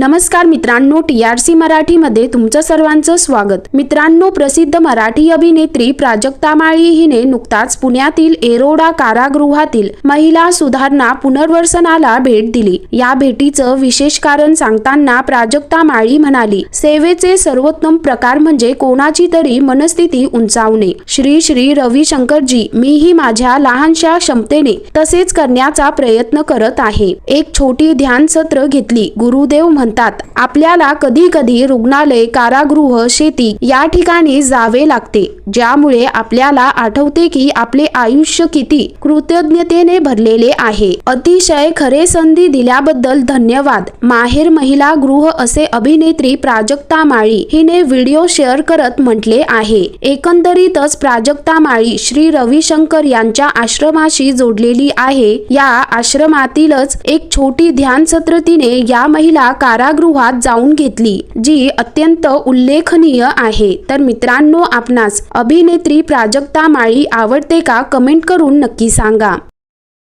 नमस्कार मित्रांनो T R C मराठीमध्ये तुमचं सर्वांचं स्वागत. मित्रांनो प्रसिद्ध मराठी अभिनेत्री प्राजक्ता माळी हिने नुकताच पुण्यातील एरोडा कारागृहातील महिला सुधारणा पुनर्वसनाला भेट दिली. या भेटीचं विशेष कारण सांगताना प्राजक्ता माळी म्हणाली सेवेचे सर्वोत्तम प्रकार म्हणजे कोणाची तरी मनस्थिती उंचावणे. श्री श्री रविशंकरजी मीही माझ्या लहानशा क्षमतेने तसेच करण्याचा प्रयत्न करत आहे. एक छोटी ध्यान सत्र घेतली. गुरुदेव म्हणतात. आपल्याला कधी कधी रुग्णालय कारागृह शेती या ठिकाणी जावे लागते ज्यामुळे आपल्याला आठवते की आपले आयुष्य किती कृतज्ञतेने भरलेले आहे. अतिशय खरे संधी दिल्याबद्दल धन्यवाद. माहेर महिला गृह असे अभिनेत्री प्राजक्ता माळी हिने व्हिडिओ शेअर करत म्हटले आहे. एकंदरीतच प्राजक्ता माळी श्री रविशंकर यांच्या आश्रमाशी जोडलेली आहे. या आश्रमातीलच एक छोटी ध्यान सत्र तिने या महिला कारागृहात जाऊन घेतली जी अत्यंत उल्लेखनीय आहे. तर मित्रांनो आपणास अभिनेत्री प्राजक्ता माळी आवडते का? कमेंट करून नक्की सांगा.